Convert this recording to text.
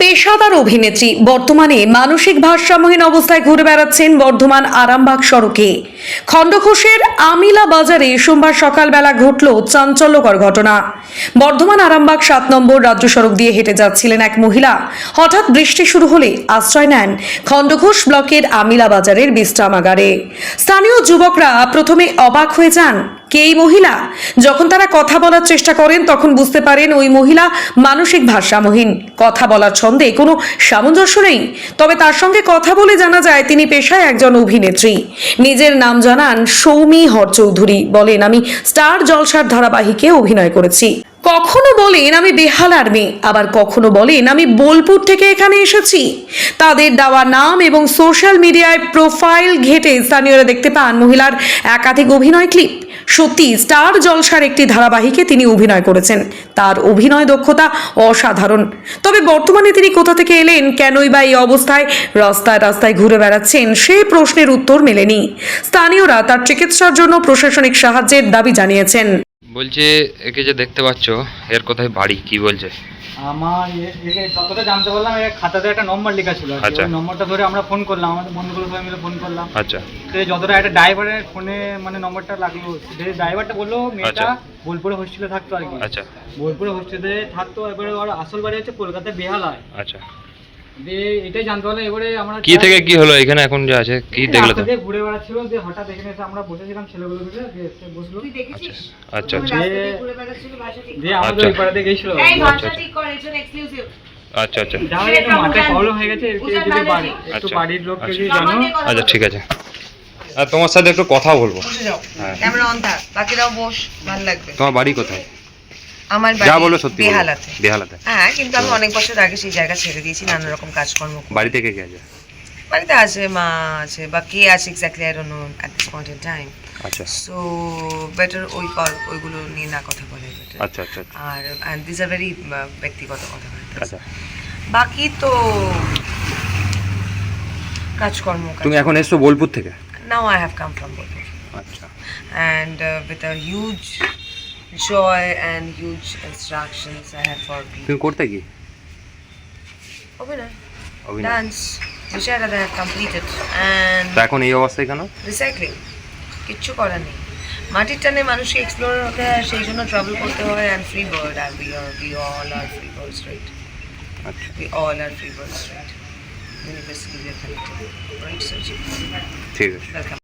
পেশাদার অভিনেত্রী। বর্তমানে মানসিক ভারসাম্যহীন অবস্থায় ঘুরে বেড়াচ্ছেন বর্ধমান আরামবাগ সড়কে। খণ্ডঘোষের আমিলা বাজারে সোমবার সকালবেলা ঘটল চাঞ্চল্যকর ঘটনা। বর্ধমান আরামবাগ সাত নম্বর রাজ্য সড়ক দিয়ে হেঁটে যাচ্ছিলেন এক মহিলা। হঠাৎ বৃষ্টি শুরু হলে আশ্রয় নেন খণ্ডঘোষ ব্লকের আমিলা বাজারের বিশ্রামাগারে। স্থানীয় যুবকরা প্রথমে অবাক হয়ে যান কে এই মহিলা? যখন তারা কথা বলার চেষ্টা করেন, তখন বুঝতে পারেন ওই মহিলা মানসিক ভারসাম্যহীন। কথা বলার ছন্দে কোনো সামঞ্জস্য নেই। তবে তার সঙ্গে কথা বলে জানা যায় তিনি পেশায় একজন অভিনেত্রী। নিজের নাম জানান সৌমি হরচৌধুরী। বলেন, আমি স্টার জলসার ধারাবাহিকে অভিনয় করেছি। কখনো বলেন আমি বেহালার মেয়ে আবার কখনো বলেন আমি বোলপুর থেকে এখানে এসেছি। তাদের দেওয়া নাম এবং সোশ্যাল মিডিয়ায় প্রোফাইল ঘেটে স্থানীয়রা দেখতে পান মহিলার একাধিক অভিনয় ক্লিপ। সত্যি, স্টার জলসার একটি ধারাবাহিকে তিনি অভিনয় করেছেন। তার অভিনয় দক্ষতা অসাধারণ। তবে বর্তমানে তিনি কোথা থেকে এলেন, কেনই বা এই অবস্থায় রাস্তায় রাস্তায় ঘুরে বেড়াচ্ছেন সেই প্রশ্নের উত্তর মেলেনি। স্থানীয়রা তার চিকিৎসার জন্য প্রশাসনিক সাহায্যের দাবি জানিয়েছেন। বলছে একে যে দেখতে পাচ্ছ এর কোথায় বাড়ি? কি বলছে? আমার এ- একে যতটা জানতে পারলাম এর খাতাতে একটা নম্বর লেখা ছিল আচ্ছা। নম্বরটা ধরে আমরা ফোন করলাম আমাদের বন্ধুগুলো সবাই মিলে ফোন করলাম। আচ্ছা। তো যতটা একটা ড্রাইভারের ফোনে মানে নম্বরটা লাগল যে ড্রাইভারটা বলল মেয়েটা আচ্ছা। বোলপুরে হোস্টেলে থাকতো আর কি। আচ্ছা। বোলপুরে হোস্টেলে থাকতো এবারে ওর আসল বাড়ি হচ্ছে কলকাতায় বেহালায়। আচ্ছা। এটাই জানতে পারলাম এবারে আমরা কি থেকে কি হলো? এখানে এখন যে আছে কি দেখলে তো? ঘুরে বেড়াচ্ছিল যে হঠাৎ এখানে এসে আমরা বসেছিলাম ছেলেগুলো মিলে দিয়ে এসে বসল। আচ্ছা আচ্ছা। দিয়ে দিয়ে। আমাদের আচ্ছা। ওই পাড়াতে গেছিল। এই আচ্ছা, ভাষা আচ্ছা। ঠিক করে একজন এক্সক্লুসিভ আচ্ছা আচ্ছা। জানো একটু মাথায় প্রবলেম হয়ে গেছে যদি বাড়ি। একটু আচ্ছা। বাড়ির লোককে আচ্ছা। যদি জানো। আচ্ছা ঠিক আছে। আর তোমার সাথে একটু কথা বলব। হ্যাঁ। ক্যামেরা অন থাক বাকিরাও বস ভালো লাগবে। তোমার বাড়ি কোথায়? আমার যা বলো সত্যি বেহালাতে। বেহালাতে। হ্যাঁ কিন্তু আমি অনেক বছর আগে সেই জায়গা ছেড়ে দিয়েছি নানা রকম কাজকর্ম করে। বাড়ি থেকে কে আছে? বাড়িতে আছে মা আছে বা কে আছে exactly I don't know at this point in time আচ্ছা। সো বেটার ওই ওইগুলো নিয়ে না কথা বলে। আচ্ছা আচ্ছা আচ্ছা, আর অ্যান্ড দিস আর ভেরি ব্যক্তিগত কথা আচ্ছা। বাকি তো কাজকর্ম তুমি এখন এসছো বোলপুর থেকে? Now I have come from Bolpur. আচ্ছা। Uh, with a huge joy and huge instructions I have for people. তুমি করতে কি? অভিনয় dance, Vishara that I have completed and তা এখন এই অবস্থায় কেন recycling. কিচ্ছু করার নেই। মাটির টানে মানুষকে এক্সপ্লোর হতে হয় সেই জন্য ট্রাভেল করতে হয় and free bird are we are we all are free birds right আচ্ছা। We all are free birds right university ঠিক আছে। ওয়েলকাম